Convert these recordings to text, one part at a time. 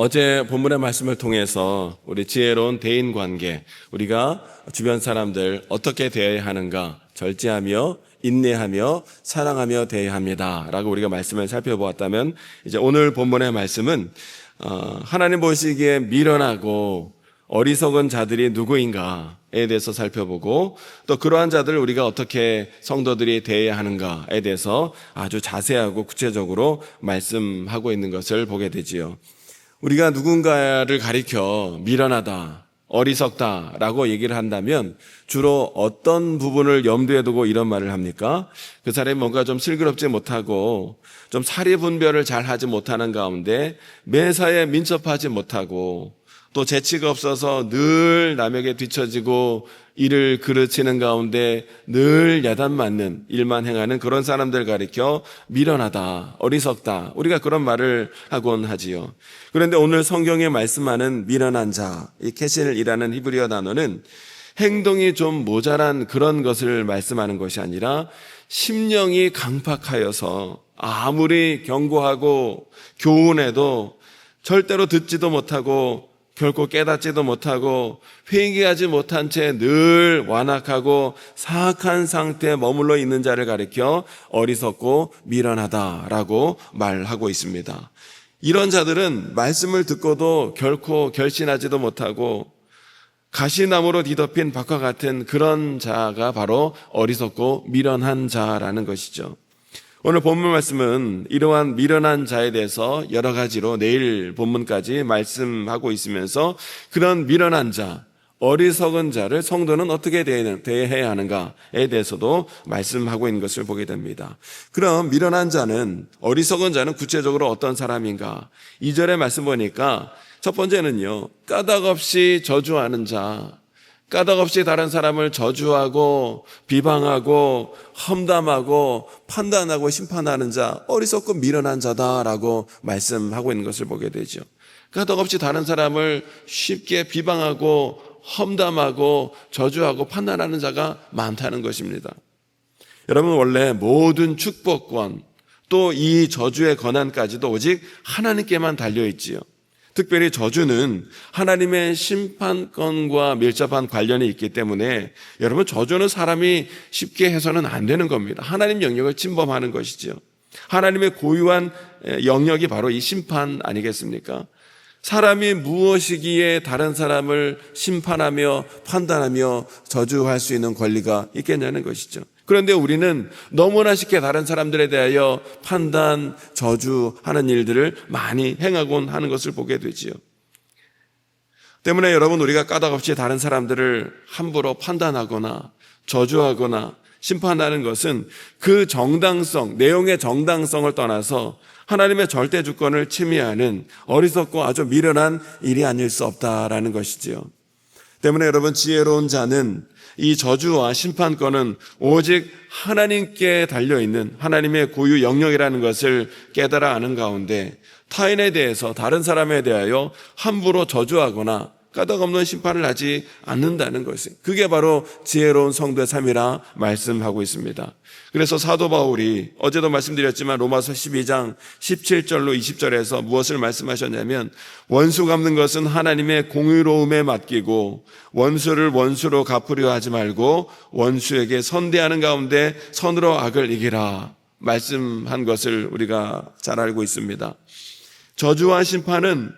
어제 본문의 말씀을 통해서 우리 지혜로운 대인 관계, 우리가 주변 사람들 어떻게 대해야 하는가 절제하며 인내하며 사랑하며 대해야 합니다. 라고 우리가 말씀을 살펴보았다면 이제 오늘 본문의 말씀은 어, 하나님 보시기에 미련하고 어리석은 자들이 누구인가에 대해서 살펴보고 또 그러한 자들을 우리가 어떻게 성도들이 대해야 하는가에 대해서 아주 자세하고 구체적으로 말씀하고 있는 것을 보게 되지요. 우리가 누군가를 가리켜 미련하다, 어리석다라고 얘기를 한다면 주로 어떤 부분을 염두에 두고 이런 말을 합니까? 그 사람이 뭔가 좀 슬기롭지 못하고 좀 사리 분별을 잘 하지 못하는 가운데 매사에 민첩하지 못하고 또 재치가 없어서 늘 남에게 뒤처지고 일을 그르치는 가운데 늘 야단 맞는 일만 행하는 그런 사람들 가리켜 미련하다, 어리석다. 우리가 그런 말을 하곤 하지요. 그런데 오늘 성경에 말씀하는 미련한 자, 이 캐실이라는 히브리어 단어는 행동이 좀 모자란 그런 것을 말씀하는 것이 아니라 심령이 강팍하여서 아무리 경고하고 교훈해도 절대로 듣지도 못하고 결코 깨닫지도 못하고 회개하지 못한 채 늘 완악하고 사악한 상태에 머물러 있는 자를 가리켜 어리석고 미련하다라고 말하고 있습니다. 이런 자들은 말씀을 듣고도 결코 결신하지도 못하고 가시나무로 뒤덮인 밭과 같은 그런 자가 바로 어리석고 미련한 자라는 것이죠. 오늘 본문 말씀은 이러한 미련한 자에 대해서 여러 가지로 내일 본문까지 말씀하고 있으면서 그런 미련한 자, 어리석은 자를 성도는 어떻게 대해야 하는가에 대해서도 말씀하고 있는 것을 보게 됩니다. 그럼 미련한 자는, 어리석은 자는 구체적으로 어떤 사람인가? 2절의 말씀 보니까 첫 번째는요, 까닭 없이 저주하는 자, 까닭 없이 다른 사람을 저주하고 비방하고 험담하고 판단하고 심판하는 자, 어리석고 미련한 자다라고 말씀하고 있는 것을 보게 되죠. 까닭 없이 다른 사람을 쉽게 비방하고 험담하고 저주하고 판단하는 자가 많다는 것입니다. 여러분 원래 모든 축복권 또 이 저주의 권한까지도 오직 하나님께만 달려 있지요. 특별히 저주는 하나님의 심판권과 밀접한 관련이 있기 때문에 여러분 저주는 사람이 쉽게 해서는 안 되는 겁니다. 하나님 영역을 침범하는 것이죠. 하나님의 고유한 영역이 바로 이 심판 아니겠습니까? 사람이 무엇이기에 다른 사람을 심판하며 판단하며 저주할 수 있는 권리가 있겠냐는 것이죠. 그런데 우리는 너무나 쉽게 다른 사람들에 대하여 판단, 저주하는 일들을 많이 행하곤 하는 것을 보게 되지요. 때문에 여러분 우리가 까닭없이 다른 사람들을 함부로 판단하거나 저주하거나 심판하는 것은 그 정당성, 내용의 정당성을 떠나서 하나님의 절대 주권을 침해하는 어리석고 아주 미련한 일이 아닐 수 없다라는 것이지요. 때문에 여러분 지혜로운 자는 이 저주와 심판권은 오직 하나님께 달려 있는 하나님의 고유 영역이라는 것을 깨달아 아는 가운데 타인에 대해서 다른 사람에 대하여 함부로 저주하거나 까닭 없는 심판을 하지 않는다는 것이 그게 바로 지혜로운 성도의 삶이라 말씀하고 있습니다. 그래서 사도 바울이 어제도 말씀드렸지만 로마서 12장 17절로 20절에서 무엇을 말씀하셨냐면 원수 갚는 것은 하나님의 공의로움에 맡기고 원수를 원수로 갚으려 하지 말고 원수에게 선대하는 가운데 선으로 악을 이기라 말씀한 것을 우리가 잘 알고 있습니다. 저주와 심판은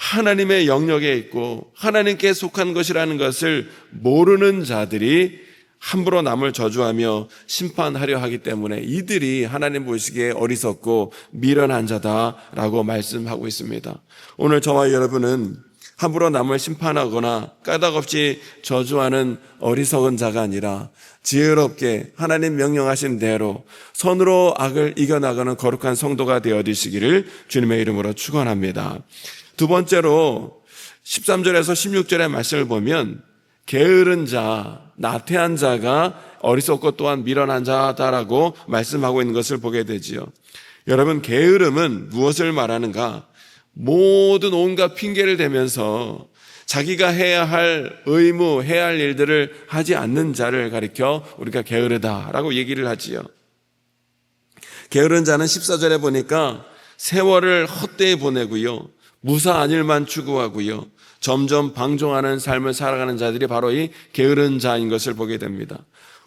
하나님의 영역에 있고 하나님께 속한 것이라는 것을 모르는 자들이 함부로 남을 저주하며 심판하려 하기 때문에 이들이 하나님 보시기에 어리석고 미련한 자다라고 말씀하고 있습니다. 오늘 저와 여러분은 함부로 남을 심판하거나 까닭없이 저주하는 어리석은 자가 아니라 지혜롭게 하나님 명령하신 대로 손으로 악을 이겨나가는 거룩한 성도가 되어 주시기를 주님의 이름으로 축원합니다. 두 번째로 13절에서 16절의 말씀을 보면 게으른 자, 나태한 자가 어리석고 또한 미련한 자다라고 말씀하고 있는 것을 보게 되지요. 여러분 게으름은 무엇을 말하는가? 모든 온갖 핑계를 대면서 자기가 해야 할 의무, 해야 할 일들을 하지 않는 자를 가리켜 우리가 게으르다라고 얘기를 하지요. 게으른 자는 14절에 보니까 세월을 헛되이 보내고요. 무사한 일만 추구하고요. 점점 방종하는 삶을 살아가는 자들이 바로 이 게으른 자인 것을 보게 됩니다.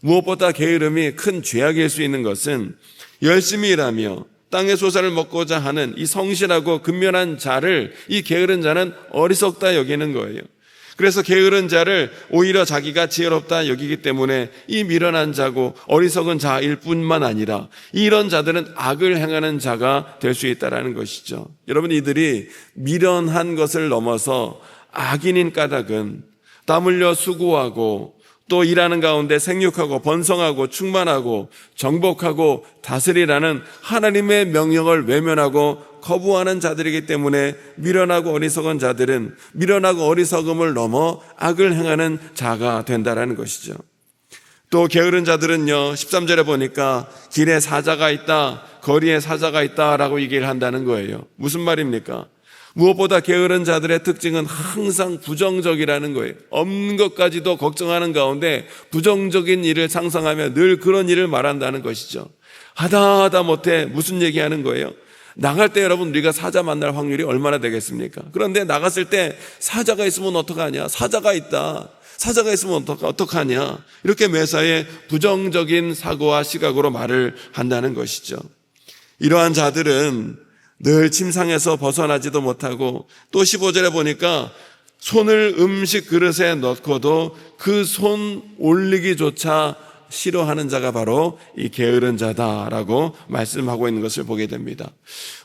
무엇보다 게으름이 큰 죄악일 수 있는 것은 열심히 일하며 땅의 소사를 먹고자 하는 이 성실하고 근면한 자를 이 게으른 자는 어리석다 여기는 거예요. 그래서 게으른 자를 오히려 자기가 지혜롭다 여기기 때문에 이 미련한 자고 어리석은 자일 뿐만 아니라 이런 자들은 악을 행하는 자가 될 수 있다라는 것이죠. 여러분 이들이 미련한 것을 넘어서 악인인 까닭은 땀 흘려 수고하고 또 일하는 가운데 생육하고 번성하고 충만하고 정복하고 다스리라는 하나님의 명령을 외면하고 거부하는 자들이기 때문에 미련하고 어리석은 자들은 미련하고 어리석음을 넘어 악을 행하는 자가 된다라는 것이죠. 또 게으른 자들은요, 13절에 보니까 길에 사자가 있다, 거리에 사자가 있다라고 얘기를 한다는 거예요. 무슨 말입니까? 무엇보다 게으른 자들의 특징은 항상 부정적이라는 거예요. 없는 것까지도 걱정하는 가운데 부정적인 일을 상상하며 늘 그런 일을 말한다는 것이죠. 하다 하다 못해 무슨 얘기하는 거예요? 나갈 때 여러분 우리가 사자 만날 확률이 얼마나 되겠습니까? 그런데 나갔을 때 사자가 있으면 어떡하냐? 사자가 있다. 사자가 있으면 어떡하냐? 이렇게 매사에 부정적인 사고와 시각으로 말을 한다는 것이죠. 이러한 자들은 늘 침상에서 벗어나지도 못하고 또 15절에 보니까 손을 음식 그릇에 넣고도 그 손 올리기조차 싫어하는 자가 바로 이 게으른 자다라고 말씀하고 있는 것을 보게 됩니다.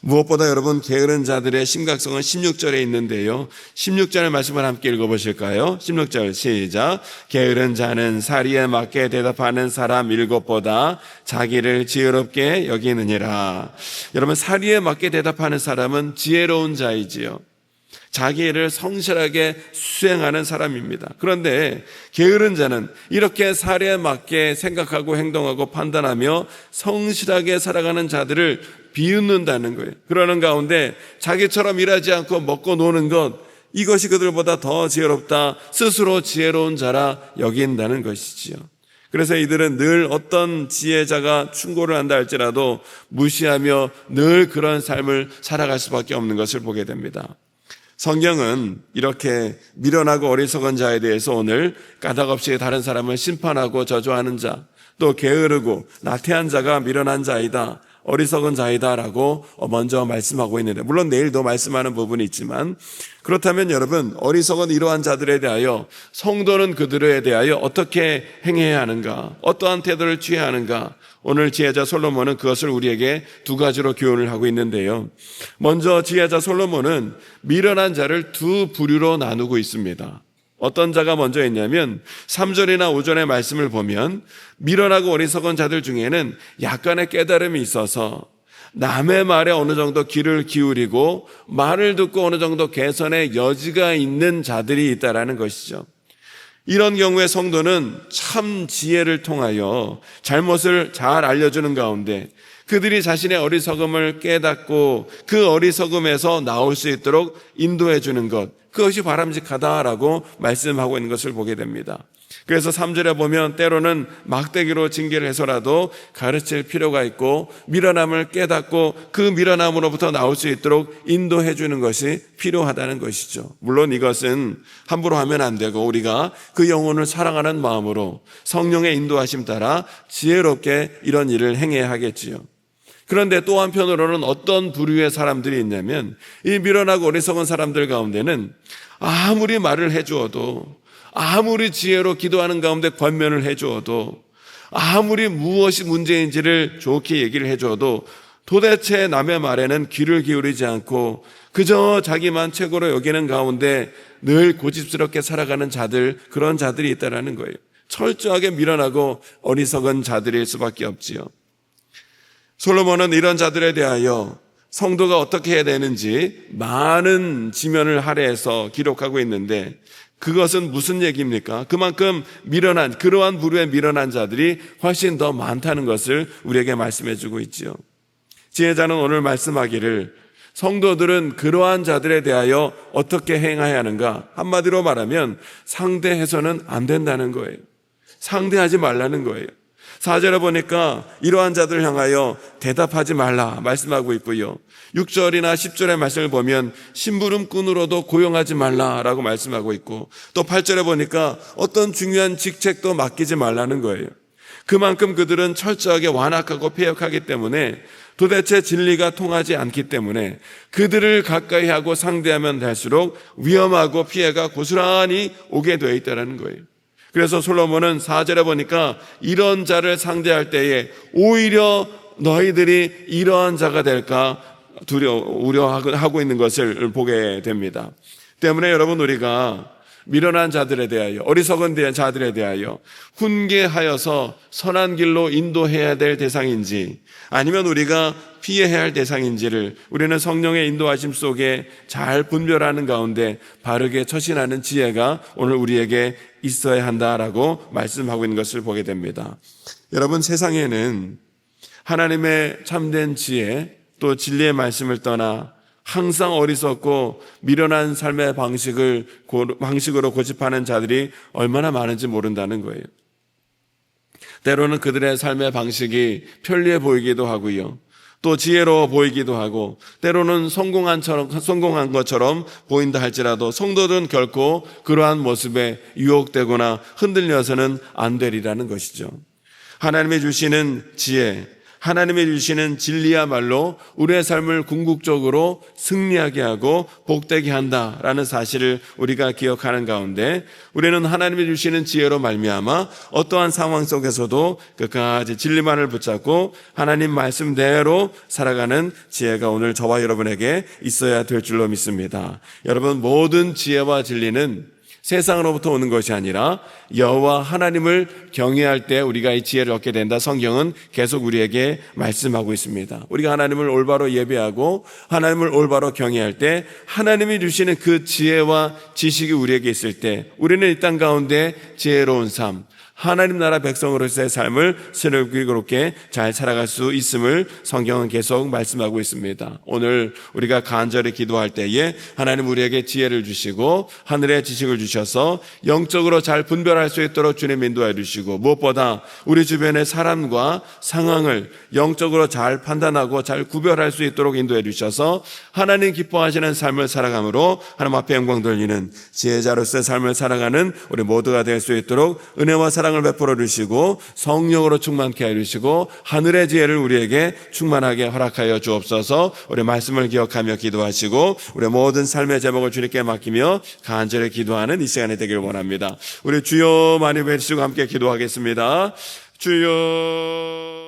무엇보다 여러분 게으른 자들의 심각성은 16절에 있는데요. 16절의 말씀을 함께 읽어보실까요? 16절 시작. 게으른 자는 사리에 맞게 대답하는 사람 일곱보다 자기를 지혜롭게 여기느니라. 여러분 사리에 맞게 대답하는 사람은 지혜로운 자이지요. 자기 일을 성실하게 수행하는 사람입니다. 그런데 게으른 자는 이렇게 사례에 맞게 생각하고 행동하고 판단하며 성실하게 살아가는 자들을 비웃는다는 거예요. 그러는 가운데 자기처럼 일하지 않고 먹고 노는 것 이것이 그들보다 더 지혜롭다. 스스로 지혜로운 자라 여긴다는 것이지요. 그래서 이들은 늘 어떤 지혜자가 충고를 한다 할지라도 무시하며 늘 그런 삶을 살아갈 수밖에 없는 것을 보게 됩니다. 성경은 이렇게 미련하고 어리석은 자에 대해서 오늘 까닭없이 다른 사람을 심판하고 저주하는 자, 또 게으르고 나태한 자가 미련한 자이다. 어리석은 자이다라고 먼저 말씀하고 있는데 물론 내일도 말씀하는 부분이 있지만 그렇다면 여러분 어리석은 이러한 자들에 대하여 성도는 그들에 대하여 어떻게 행해야 하는가 어떠한 태도를 취해야 하는가 오늘 지혜자 솔로몬은 그것을 우리에게 두 가지로 교훈을 하고 있는데요. 먼저 지혜자 솔로몬은 미련한 자를 두 부류로 나누고 있습니다. 어떤 자가 먼저 있냐면 3절이나 5절의 말씀을 보면 미련하고 어리석은 자들 중에는 약간의 깨달음이 있어서 남의 말에 어느 정도 귀를 기울이고 말을 듣고 어느 정도 개선의 여지가 있는 자들이 있다라는 것이죠. 이런 경우에 성도는 참 지혜를 통하여 잘못을 잘 알려주는 가운데 그들이 자신의 어리석음을 깨닫고 그 어리석음에서 나올 수 있도록 인도해 주는 것, 그것이 바람직하다라고 말씀하고 있는 것을 보게 됩니다. 그래서 3절에 보면 때로는 막대기로 징계를 해서라도 가르칠 필요가 있고 미련함을 깨닫고 그 미련함으로부터 나올 수 있도록 인도해 주는 것이 필요하다는 것이죠. 물론 이것은 함부로 하면 안 되고 우리가 그 영혼을 사랑하는 마음으로 성령의 인도하심 따라 지혜롭게 이런 일을 행해야 하겠지요. 그런데 또 한편으로는 어떤 부류의 사람들이 있냐면 이 미련하고 어리석은 사람들 가운데는 아무리 말을 해주어도 아무리 지혜로 기도하는 가운데 권면을 해주어도 아무리 무엇이 문제인지를 좋게 얘기를 해줘도 도대체 남의 말에는 귀를 기울이지 않고 그저 자기만 최고로 여기는 가운데 늘 고집스럽게 살아가는 자들 그런 자들이 있다라는 거예요. 철저하게 미련하고 어리석은 자들일 수밖에 없지요. 솔로몬은 이런 자들에 대하여 성도가 어떻게 해야 되는지 많은 지면을 할애해서 기록하고 있는데 그것은 무슨 얘기입니까? 그만큼 미련한 그러한 부류의 미련한 자들이 훨씬 더 많다는 것을 우리에게 말씀해 주고 있지요. 지혜자는 오늘 말씀하기를 성도들은 그러한 자들에 대하여 어떻게 행해야 하는가? 한마디로 말하면 상대해서는 안 된다는 거예요. 상대하지 말라는 거예요. 4절에 보니까 이러한 자들을 향하여 대답하지 말라 말씀하고 있고요. 6절이나 10절의 말씀을 보면 심부름꾼으로도 고용하지 말라라고 말씀하고 있고 또 8절에 보니까 어떤 중요한 직책도 맡기지 말라는 거예요. 그만큼 그들은 철저하게 완악하고 폐역하기 때문에 도대체 진리가 통하지 않기 때문에 그들을 가까이 하고 상대하면 될수록 위험하고 피해가 고스란히 오게 되어 있다는 거예요. 그래서 솔로몬은 4절에 보니까 이런 자를 상대할 때에 오히려 너희들이 이러한 자가 될까 두려 우려하고 있는 것을 보게 됩니다. 때문에 여러분 우리가 미련한 자들에 대하여 어리석은 자들에 대하여 훈계하여서 선한 길로 인도해야 될 대상인지 아니면 우리가 피해야 할 대상인지를 우리는 성령의 인도하심 속에 잘 분별하는 가운데 바르게 처신하는 지혜가 오늘 우리에게 있어야 한다라고 말씀하고 있는 것을 보게 됩니다. 여러분 세상에는 하나님의 참된 지혜 또 진리의 말씀을 떠나 항상 어리석고 미련한 삶의 방식을 방식으로 고집하는 자들이 얼마나 많은지 모른다는 거예요. 때로는 그들의 삶의 방식이 편리해 보이기도 하고요. 또 지혜로워 보이기도 하고 때로는 성공한처럼 성공한 것처럼 보인다 할지라도 성도들은 결코 그러한 모습에 유혹되거나 흔들려서는 안 되리라는 것이죠. 하나님의 주시는 지혜, 하나님의 주시는 진리야말로 우리의 삶을 궁극적으로 승리하게 하고 복되게 한다라는 사실을 우리가 기억하는 가운데 우리는 하나님의 주시는 지혜로 말미암아 어떠한 상황 속에서도 끝까지 진리만을 붙잡고 하나님 말씀대로 살아가는 지혜가 오늘 저와 여러분에게 있어야 될 줄로 믿습니다. 여러분 모든 지혜와 진리는 세상으로부터 오는 것이 아니라 여호와 하나님을 경외할 때 우리가 이 지혜를 얻게 된다. 성경은 계속 우리에게 말씀하고 있습니다. 우리가 하나님을 올바로 예배하고 하나님을 올바로 경외할 때 하나님이 주시는 그 지혜와 지식이 우리에게 있을 때 우리는 이 땅 가운데 지혜로운 삶, 하나님 나라 백성으로서의 삶을 슬기롭게 잘 살아갈 수 있음을 성경은 계속 말씀하고 있습니다. 오늘 우리가 간절히 기도할 때에 하나님 우리에게 지혜를 주시고 하늘의 지식을 주셔서 영적으로 잘 분별할 수 있도록 주님 인도해 주시고 무엇보다 우리 주변의 사람과 상황을 영적으로 잘 판단하고 잘 구별할 수 있도록 인도해 주셔서 하나님 기뻐하시는 삶을 살아감으로 하나님 앞에 영광 돌리는 지혜자로서의 삶을 살아가는 우리 모두가 될 수 있도록 은혜와 사랑 사랑을 베풀어 주시고 성령으로 충만케 해 주시고 하늘의 지혜를 우리에게 충만하게 허락하여 주옵소서. 우리 말씀을 기억하며 기도하시고 우리 모든 삶의 제목을 주님께 맡기며 간절히 기도하는 이 시간이 되길 원합니다. 우리 주여 많이 뵈시고 함께 기도하겠습니다. 주여